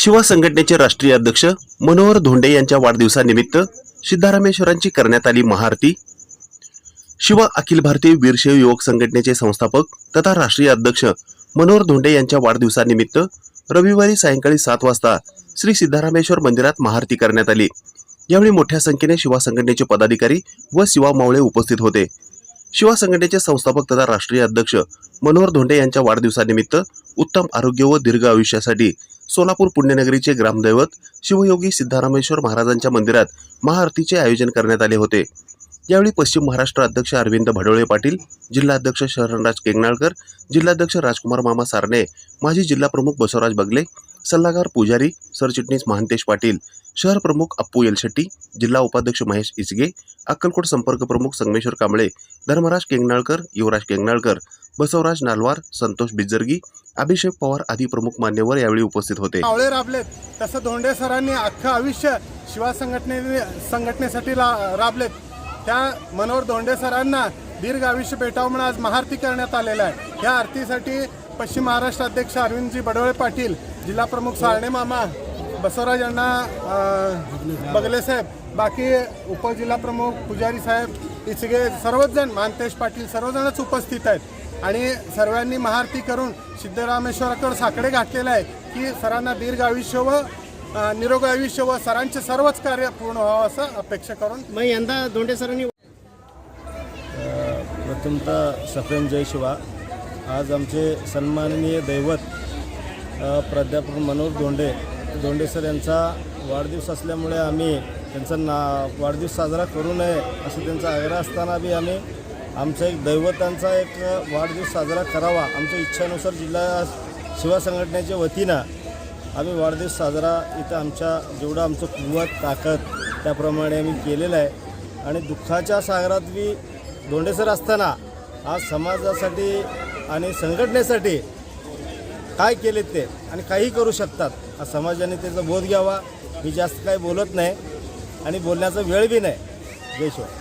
शिवा संघटनेचे राष्ट्रीय अध्यक्ष मनोहर धोंडे यांच्या वाढदिवसानिमित्त सिद्धारामेश्वरांची करण्यात आली महाआरती. शिवा अखिल भारतीय वीरशैव युवक संघटनेचे संस्थापक तथा राष्ट्रीय अध्यक्ष मनोहर धोंडे यांच्या वाढदिवसानिमित्त रविवारी सायंकाळी सात वाजता श्री सिद्धारामेश्वर मंदिरात महाआरती करण्यात आली. यावेळी मोठ्या संख्येने शिवा संघटनेचे पदाधिकारी व शिवा मावळे उपस्थित होते. शिवा संघटनेचे संस्थापक तथा राष्ट्रीय अध्यक्ष मनोहर धोंडे यांच्या वाढदिवसानिमित्त उत्तम आरोग्य व दीर्घ आयुष्यासाठी सोलापूर पुण्यनगरीचे ग्रामदैवत शिवयोगी सिद्धारामेश्वर महाराजांच्या मंदिरात महाआरतीचे आयोजन करण्यात आले होते. यावेळी पश्चिम महाराष्ट्र अध्यक्ष अरविंद भडोळे पाटील जिल्हाध्यक्ष शरणराज केंगणाळकर जिल्हाध्यक्ष राजकुमार मामा सारणे माजी जिल्हाप्रमुख बसवराज बगले सल्लागार पुजारी सरचिटणीस महांतेश पाटील शहर प्रमुख अप्पू येलशेट्टी जिल्हा उपाध्यक्ष महेश इसगे अक्कलकोट संपर्क प्रमुख संगमेश्वर कांबळे धर्मराज केंगणाळकर युवराज केंगणाळकर बसवराज नालवार संतोष बिजर्गी अभिषेक पवार आदी प्रमुख मान्यवर यावेळी उपस्थित होते. मावळे राबलेत. तसं धोंडे सरांनी अख्खं आयुष्य शिवा संघटने संघटनेसाठी राबलेत. त्या मनोहर धोंडे सरांना दीर्घ आयुष्य भेटावं म्हणून आज महाआरती करण्यात आलेला आहे. या आरतीसाठी पश्चिम महाराष्ट्र अध्यक्ष अरविंदजी बडोळे पाटील जिल्हा प्रमुख सारणे मामा बसवराज अण्णा बगले साहेब बाकी उपजिल्हा प्रमुख पुजारी साहेब इचगे सर्वच जण मानतेश पाटील सर्वजणच उपस्थित आहेत. आणि सर्वांनी महाआरती करून सिद्धरामेश्वराकडे साकडे घातलेले आहे की सरांना दीर्घ आयुष्य व निरोगी आयुष्य व सरांचे सर्वच कार्य पूर्ण व्हावं असं अपेक्षा करून मग यंदा धोंडे सरांनी प्रथमतः सप्रेम जय शिवा. आज आमचे सन्माननीय दैवत प्राध्यापक मनोहर धोंडे धोंडे सर यांचा वाढदिवस असल्यामुळे आम्ही त्यांचा ना वाढदिवस साजरा करू नये असं त्यांचा आग्रह असताना बी आम्ही आमचा एक दैवतांचा एक वाढदिवस साजरा करावा आमच्या इच्छेनुसार जिल्हा शिवा संघटनेच्या वतीनं आम्ही वाढदिवस साजरा इथं आमच्या जेवढं आमचं कुवत ताकद त्याप्रमाणे आम्ही केलेलं आहे. आणि दुःखाच्या सागरात बी धोंडेसर असताना आज समाजासाठी आणि संघटनेसाठी काय केलेत ते आणि काही करू शकतात. हा समाजाने त्याचा बोध घ्यावा. मी जास्त काही बोलत नाही आणि बोलण्याचा वेळ बी नाही. जय शिवाय